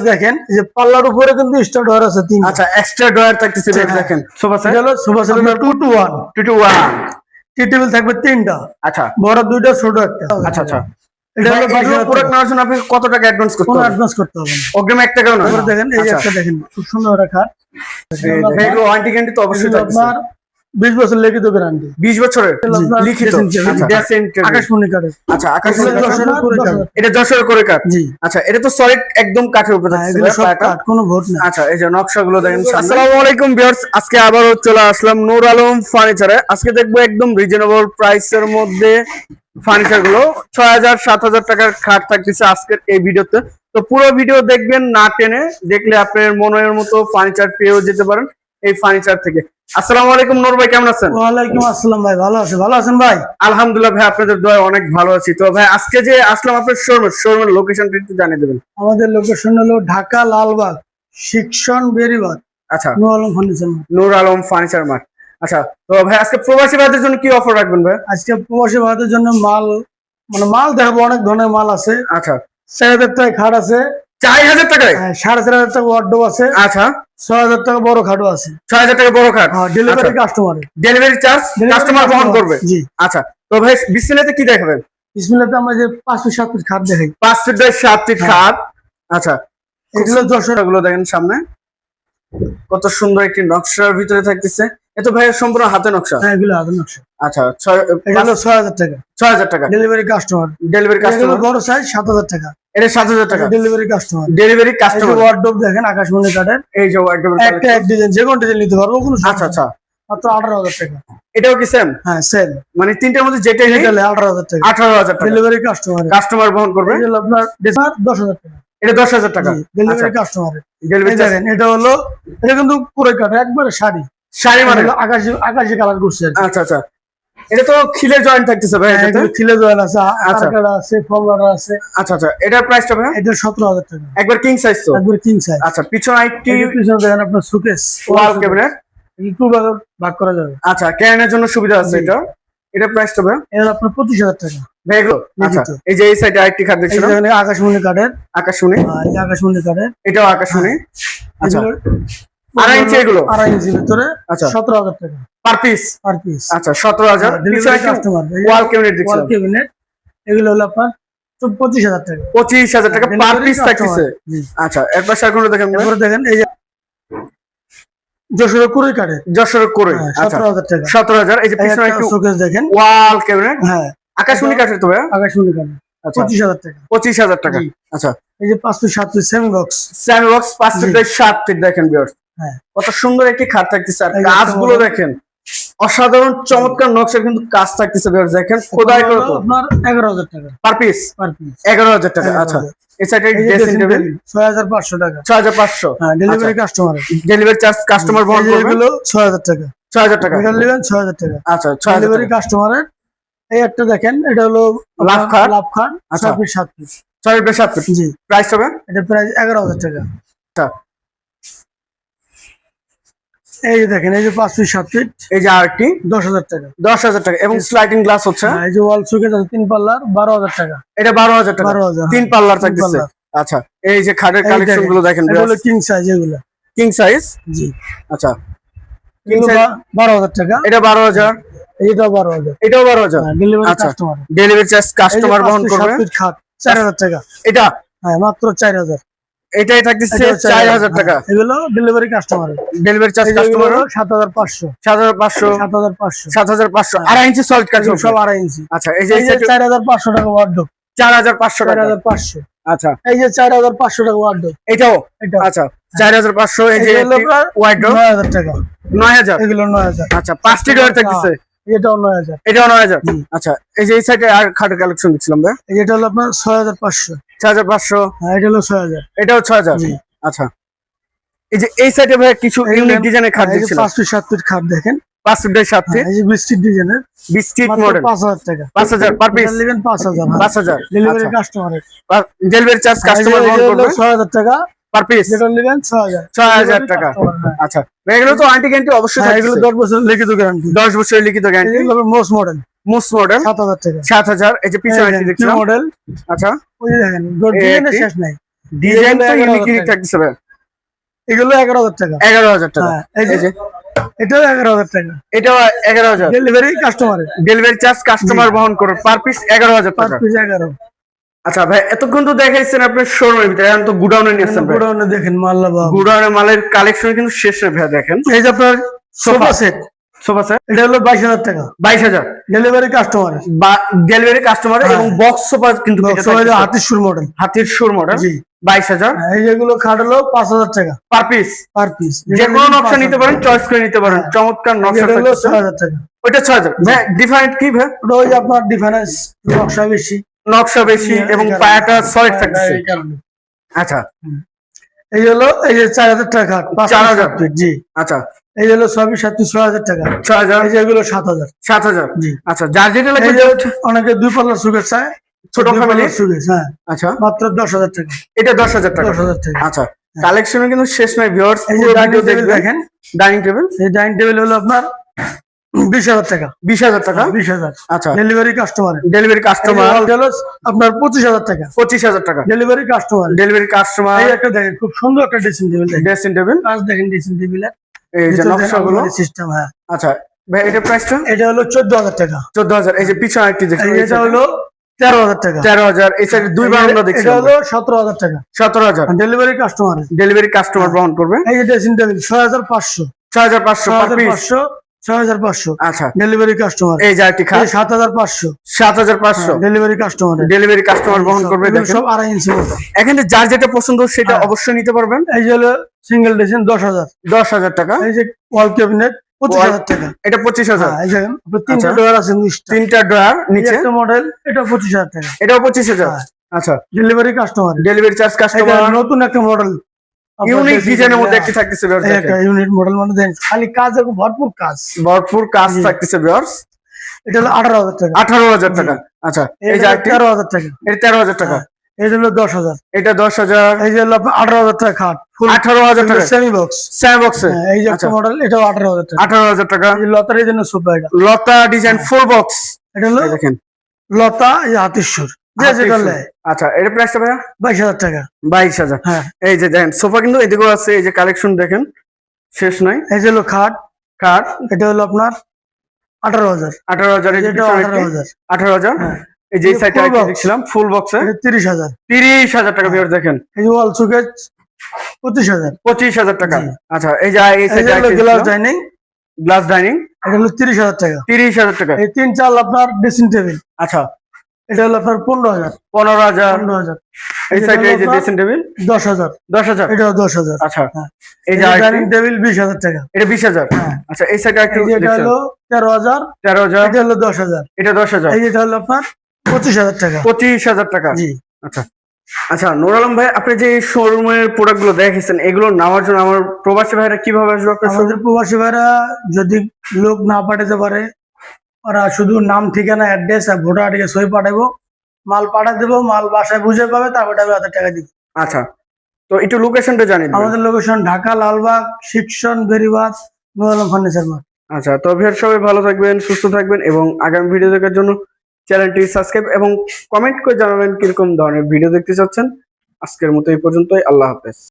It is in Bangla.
দেখেন তিনটা। আচ্ছা বড় দুইটা ছোট আচ্ছা আচ্ছা। এটা আপনি কত টাকা অ্যাডভান্স করতে হবে? অ্যাডভান্স করতে দেখেন একটা দেখেন রাখা এই ওয়ারেন্টি তো অবশ্যই 20 বছর লিখিত গ্যারান্টি 20 বছরের? লিখিত। আচ্ছা, আচ্ছা এটা করে কাঠ আচ্ছা এটা তো সলিড একদম কাঠের উপরে হ্যাঁ, কোনো ভোট না আচ্ছা এই যে নকশাগুলো দেখেন আসসালামু আলাইকুম ভিউয়ার্স আজকে আবার চলে আসলাম নূর আলম ফার্নিচারে আজকে দেখব একদম রিজনেবল প্রাইসের মধ্যে ফার্নিচারগুলো ছয় হাজার সাত হাজার টাকার খাট থাকতেছে আজকের এই ভিডিওতে। তো পুরো ভিডিও দেখবেন না টেনে দেখলে আপনার মনের মতো ফার্নিচার পেয়েও যেতে পারেন। এই ফার্নিচার থেকে। আসসালামু আলাইকুম নূর ভাই কেমন আছেন? ওয়ালাইকুম আসসালাম ভাই ভালো আছে ভালো আছেন ভাই? আলহামদুলিল্লাহ ভাই আপনাদের দোয়া অনেক ভালো আছি। তো ভাই আজকে যে আসলাম আপনার শোরুমে শোরুমের লোকেশনটা একটু জানিয়ে দেবেন। আমাদের লোকেশন হলো ঢাকা লালবাগ শিক্ষণ বেরিবাগ আচ্ছা। Nur Alam furniture. Nur Alam furniture mart আচ্ছা তো ভাই আজকে প্রবাসী ভাইদের জন্য কি অফার রাখবেন ভাই? আজকে প্রবাসী ভারতের জন্য মাল মানে মাল দেখাবো অনেক ধরনের মাল আছে। আচ্ছা। চার হাজার খাট আছে। চার হাজার টাকায়? হ্যাঁ, সাড়ে চার হাজার টাকা ওয়ার্ডো আছে। আচ্ছা। ছয় হাজার টাকা বড় খাটও আছে। ছয় হাজার টাকা বড় খাট? হ্যাঁ ডেলিভারি কাস্টমারের ডেলিভারি চার্জ কাস্টমার বহন করবে? জি। আচ্ছা। তো ভাই বিসমিলাতে কি দেখাবেন? বিসমিল্লাতে আমরা যে পাঁচ ফিট সাত ফিট খাট দেখাই। পাঁচ ফিট সাত ফিট হ্যাঁ। খাট। আচ্ছা। এগুলো গুলো দেখেন সামনে। কত সুন্দর একটি নকশার ভিতরে থাকতেছে। এত ভাই সম্পূর্ণ হাতে নকশা? হ্যাঁ এগুলো আধুনিক নকশা। আচ্ছা ছয় এটা হলো ছয় হাজার টাকা। ছয় হাজার টাকা। ডেলিভারি কাস্টমার ডেলিভারি কাস্টমার বড় সাইজ সাত হাজার টাকা। এটা সাত হাজার টাকা। Delivery customer delivery customer wardrobe দেখেন আকাশমণি কাঠের। এই যে একদম একটা এক ডিজাইন যে কোনো ডিজাইন নিতে পারব কোনো আচ্ছা আচ্ছা। মাত্র আঠারো হাজার টাকা। এটাও কি সেম হ্যাঁ সেল মানে তিনটার মধ্যে যেটাই এটা আঠারো হাজার টাকা। আঠারো হাজার টাকা। ডেলিভারি কাস্টমার কাস্টমার বহন করবে? আপনার দশ হাজার টাকা। এটা দশ হাজার টাকা। ডেলিভারি কাস্টমার ডেলিভারি এটা হলো এটা কিন্তু পুরো কাঠ একবারে শাড়ি। শাড়ি মানে এগুলো আকাশি আকাশি কালার করছে আচ্ছা আচ্ছা। এটা তো খিলে জয়েন্ট থাকতেছে ভাই হ্যাঁ, খিলে আছে আচ্ছা। আছে আচ্ছা আচ্ছা। এটার এটা সতেরো হাজার টাকা। একবার কিং সাইজ তো? একবারে কিং সাইজ আচ্ছা পিছনে আইটি পিছনে দেখেন আপনার সুকেস ওয়াল ক্যাবিনেট টু ভাগ করা যাবে। আচ্ছা জন্য সুবিধা আছে এটা? এটা ভাই এটা আপনার পঁচিশ হাজার টাকা। আচ্ছা এই যে এই সাইডে আরেকটি আকাশমণি কাঠের। আকাশ শুনি আর এই আকাশমণি কাঠের। এটাও আকাশ শুনি আচ্ছা। আড়াই ইঞ্চি এগুলো? আড়াই ইঞ্চি ভিতরে আচ্ছা। সতেরো হাজার টাকা। পার পিস পার পিস আচ্ছা সতেরো হাজার। ওয়াল ক্যাবিনেট ওয়াল ক্যাবিনেট এগুলো হলো আপনার পঁচিশ হাজার টাকা। পঁচিশ হাজার টাকা পার পিস customer। আচ্ছা একবার সার্কুলো দেখেন দেখেন এই যে যশোরের করে সতেরো হাজার টাকা। সতেরো হাজার। এই যে পিছনে একটু শোকেস দেখেন। ওয়াল ক্যাবিনেট হ্যাঁ। আকাশমণি কাঠের তো ভাই। আকাশমণি কাঠের পঁচিশ হাজার টাকা। পঁচিশ হাজার টাকা। আচ্ছা। এই যে পাঁচ ফিট সাত feet semi box semi box পাঁচ ফিট সাত ফিট দেখেন হ্যাঁ কত সুন্দর একটি খাট থাকতেছে। আর কাজগুলো দেখেন অসাধারণ চমৎকার নকশা কিন্তু কাজ থাকতেছে দেখেন খোদাই করে তো আপনার এগারো হাজার টাকা। Per piece? Per piece. এগারো হাজার টাকা আচ্ছা। এই সাইডে ড্রেসিং টেবিল ছয় হাজার টাকা। হ্যাঁ delivery customer delivery charge customer বহন করবে? টাকা। টাকা। নেবেন টাকা। আচ্ছা ডেলিভারি। কাস্টমারের এই একটা দেখেন এটা হলো লাভ? লাভ খাট আচ্ছা। সাত ফিট জি। প্রাইস হবে? এটা এগারো হাজার টাকা। আচ্ছা। এই যে দেখেন এই যে পাঁচ ফিট সাত ফিট। এই যে আরেকটি। দশ হাজার টাকা। দশ হাজার টাকা। এবং স্লাইডিং গ্লাস হচ্ছে? হ্যাঁ, এই যে ওয়াল সুকেস আছে তিন পাল্লার বারো হাজার টাকা। এটা বারো হাজার টাকা। বারো হাজার তিন পাল্লার থাকতেছে আচ্ছা এই যে খাটের কালেকশনগুলো দেখেন কিং সাইজ এগুলো। কিং সাইজ জি। আচ্ছা। বারো হাজার টাকা। এটা বারো হাজার? এইটাও বারো হাজার। এটাও বারো হাজার? Delivery. Customer delivery charge customer বহন করবে? খাট চার হাজার টাকা। এটা? হ্যাঁ মাত্র চার হাজার। এটাই থাকতেছে এটাও চার হাজার টাকা। হ্যাঁ, এগুলো delivery customer delivery charge customer সাত হাজার পাঁচশো। সাত হাজার পাঁচশো। সাত হাজার পাঁচশো। সাত হাজার পাঁচশো। আড়াই ইঞ্চি সল্ট কাঠ সব আড়াই ইঞ্চি আচ্ছা এই যে এই যে চার হাজার পাঁচশো টাকা ওয়ার্ডোপ চার হাজার পাঁচশো চার টাকা। হাজার পাঁচশো। আচ্ছা। এই যে চার হাজার পাঁচশো টাকা ওয়ার্ডোপ এটাও? এটা আচ্ছা চার হাজার পাঁচশো এই যে ওয়াইড নয় হাজার টাকা। নয় হাজার? এগুলো নয় হাজার। আচ্ছা পাঁচটি ডয়ার থাকতেছে। এটাও নয় হাজার। এটাও নয় হাজার? হুম। আচ্ছা এই যে এই সাইডে আর খাটের কালেকশন দিচ্ছিলাম ভাই। এই যেটা হলো আপনার ছয় হাজার পাঁচশো? চার হাজার পাঁচশো হ্যাঁ এটা হলো ছয় হাজার। এটাও ছয় হাজার? আচ্ছা। এই যে এই সাইডে ভাই কিছু ইউনিক ডিজাইনের খাট এই যে পাঁচ ফিট সাত ফিট খাট দেখেন। পাঁচ সাত ফিট হ্যাঁ, এই যে বৃষ্টির ডিজাইনের বিস্কিট মডেল পাঁচ হাজার টাকা। পাঁচ হাজার পার পিস নেবেন পাঁচ হাজার পাঁচ হাজার। ডেলিভারি কাস্টমারের ডেলিভারি চার্জ কাস্টমার বহন করবে? ছয় হাজার টাকা। পার পিস যেটা নেবেন টাকা। হ্যাঁ। আচ্ছা। এগুলো তো আন্টি গ্যারান্টি অবশ্যই হ্যাঁ, এগুলো দশ লিখিত গ্যারান্টি দশ বছরের লিখিত গ্যারান্টি এগুলো মোস্ট মডেল মোস্ট মডেল সাত হাজার টাকা। সাত হাজার। এই যে পিছনে একটি দেখছিলাম। মডেল আচ্ছা। ওই দেখেন ডিজাইনের শেষ নাই। ডিজাইন তো ইউনিক 11,000 টাকা। ভাই। এগুলো এগারো হাজার টাকা। এগারো হাজার টাকা। হ্যাঁ এই যে এটাও এগারো হাজার টাকা। এটাও এগারো হাজার। ডেলিভারি কাস্টমারের ডেলিভারি চার্জ কাস্টমার বহন করে পার পিস এগারো হাজার পার পিস এগারো। আচ্ছা ভাই এতক্ষণ তো দেখাইছেন আপনার শোরুমের ভিতরে। এখন তো গুডাউনে নিয়ে আসছেন গোডাউনে দেখেন মাল্লা গুডাউনে মালের কালেকশন কিন্তু শেষ নেই ভাই দেখেন। এই যে আপনার সোফা। সেট সোফা এটা হলো বাইশ হাজার টাকা। বাইশ হাজার? ডেলিভারি কাস্টমার ডেলিভারি কাস্টমার হ্যাঁ। এবং বক্স সোফা কিন্তু হাতির সুর মডেল হাতির সুর মডেল জি। বাইশ হাজার? হ্যাঁ, এই যেগুলো খাট হলো পাঁচ হাজার টাকা। পার পিস পার পিস যে কোনো নকশা নিতে পারেন চয়েস করে নিতে পারেন। হ্যাঁ। চমৎকার নকশা হলো ছয় হাজার টাকা। ওইটা ছয় হাজার? ডিফারেন্ট কি ভাই? ওটা ওই আপনার ডিফারেন্স নকশা বেশি। নকশা বেশি এবং পায়াটা সলিড কারণে। আচ্ছা। এই হলো এই যে চার হাজার টাকা 4,000 হাজার জি। আচ্ছা। এই হলো সবই সাত ছয় হাজার টাকা। ছয় হাজার? এই সাত হাজার। সাত হাজার? আচ্ছা যার যেটা লাগবে অনেকে দুই পাল্লার সুগের চায়। ছোট দুই family? হ্যাঁ। আচ্ছা। মাত্র দশ হাজার টাকা। এটা দশ হাজার টাকা। দশ হাজার টাকা। আচ্ছা কালেকশনে কিন্তু শেষ নয় ভিউয়ার্স ভিডিও দেখেন। ডাইনিং টেবিল এই ডাইনিং টেবিল হলো আপনার বিশ হাজার টাকা। বিশ হাজার টাকা? বিশ হাজার। আচ্ছা। ডেলিভারি কাস্টমার ডেলিভারি কাস্টমার হলো আপনার পঁচিশ হাজার টাকা। পঁচিশ হাজার টাকা। ডেলিভারি কাস্টমার ডেলিভারি কাস্টমার এই একটা দেখেন খুব সুন্দর একটা ড্রেসিং টেবিল ড্রেসিং টেবিল কাজ দেখেন ড্রেসিং টেবিল এই যে নকশাগুলো? সিস্টেম হ্যাঁ। আচ্ছা ভাই এটা প্রাইসটা এটা হলো চোদ্দ হাজার টাকা। চোদ্দ হাজার এই যে পিছনে একটি দেখুন এটা হলো তেরো হাজার টাকা তেরো হাজার এই সাইডে দুইবার আমরা দেখছি এটা হলো সতেরো হাজার টাকা সতেরো হাজার ডেলিভারি কাস্টমার ডেলিভারি কাস্টমার বহন করবে? এই যে ড্রেসিং টেবিল ছয় হাজার পাঁচশো। পার পিস পাঁচশো ছয় হাজার পাঁচশো। আচ্ছা। ডেলিভারি কাস্টমার এই খাট সাত হাজার পাঁচশো। সাত হাজার পাঁচশো। ডেলিভারি কাস্টমার ডেলিভারি কাস্টমার বহন করবে সব আড়াই ইঞ্চি এখানে যার যেটা পছন্দ সেটা হ্যাঁ। অবশ্যই নিতে পারবেন। এই যে হলো সিঙ্গেল দশ হাজার। দশ হাজার টাকা। এই যে ওয়াল ক্যাবিনেট এটা পঁচিশ হাজার। হ্যাঁ, তিনটা আচ্ছা। ডোয়ার আছে তিনটা নিচে। মডেল এটা পঁচিশ হাজার টাকা। এটাও পঁচিশ হাজার। হ্যাঁ। আচ্ছা। Delivery customer delivery charge customer নতুন একটা মডেল ইউনিক ডিজাইনের মধ্যে একটি থাকতেছে একটা ইউনিট মডেল মানে দেন খালি কাজ ভরপুর কাজ। ভরপুর কাজ থাকতেছে ভিউয়ার্স এটা হলো আঠারো হাজার টাকা। আঠারো হাজার টাকা। আচ্ছা এই যে একটি টাকা। টাকা। এটা হলো দশ হাজার। এটা দশ হাজার। এই যে হলো টাকা খাট ফুল আঠারো হাজার টাকা। সেমি বক্স বক্সে এই যে একটা আচ্ছা। মডেল এটাও আঠারো হাজার টাকা। আঠারো হাজার টাকা। এই লতার জন্য এটা। লতা ডিজাইন ফুল বক্স এটা হলো দেখেন। লতা এই হাতিশ্বর আচ্ছা এটা প্রাইসটা ভাইয়া? বাইশ হাজার টাকা। বাইশ হাজার। হ্যাঁ। এই যে দেখেন সোফা কিন্তু এদিকেও আছে এই যে কালেকশন দেখেন শেষ নাই। এই যে হলো খাট কাঠ এটা হলো আপনার আঠারো হাজার। আঠারো হাজার আঠারো হাজার। হ্যাঁ। এই যে সাইডটা দেখছিলাম ফুল বক্সে তিরিশ হাজার। তিরিশ হাজার টাকা ভিউয়ার দেখেন। এই যে ওয়াল সুকেজ পঁচিশ হাজার। পঁচিশ হাজার টাকা। আচ্ছা এই যে এই এই সাইডটা গ্লাস ডাইনিং গ্লাস ডাইনিং এটা হলো তিরিশ হাজার টাকা। তিরিশ হাজার টাকা। এই তিন চাল আপনার ড্রেসিং টেবিল আচ্ছা এটা হলো আপনার পনেরো হাজার। পনেরো হাজার। পনেরো হাজার। এই এটা সাইডে এই যে ড্রেসিং টেবিল দশ হাজার। দশ হাজার? এটাও দশ হাজার। আচ্ছা। হ্যাঁ। এই যে ডাইনিং টেবিল বিশ হাজার টাকা। এটা বিশ হাজার? হ্যাঁ। আচ্ছা এই সাইডে একটু এই এটা হলো তেরো হাজার। তেরো হাজার। এটা হলো দশ হাজার। এটা দশ হাজার। এই হলো আপনার পঁচিশ হাজার টাকা। পঁচিশ হাজার টাকা। জি। আচ্ছা। আচ্ছা নুর আলম ভাই আপনি যে শোরুমের প্রোডাক্টগুলো দেখেছেন এগুলো নেওয়ার জন্য আমার প্রবাসী ভাইরা কীভাবে আসবে আমাদের প্রবাসী ভাইরা যদি লোক না পাঠাতে পারে ওরা শুধু নাম ঠিকানা অ্যাড্রেস আর ভোটার আইডি সই পাঠাবো মাল পাঠা দেবো মাল বাসায় বুঝে পাবে তারপরে আমি হাজার টাকা দিব। আচ্ছা তো একটু লোকেশনটা জানি আমাদের লোকেশন ঢাকা লালবাগ শিক্ষণ বেরিবাদ নুয়ালম ফার্নিচার মার্ট আচ্ছা তো ভিউয়ার সবাই ভালো থাকবেন সুস্থ থাকবেন এবং আগামী ভিডিও দেখার জন্য চ্যানেলটি সাবস্ক্রাইব এবং কমেন্ট করে জানাবেন কীরকম ধরনের ভিডিও দেখতে চাচ্ছেন। আজকের মতো এই পর্যন্তই আল্লাহ হাফেজ।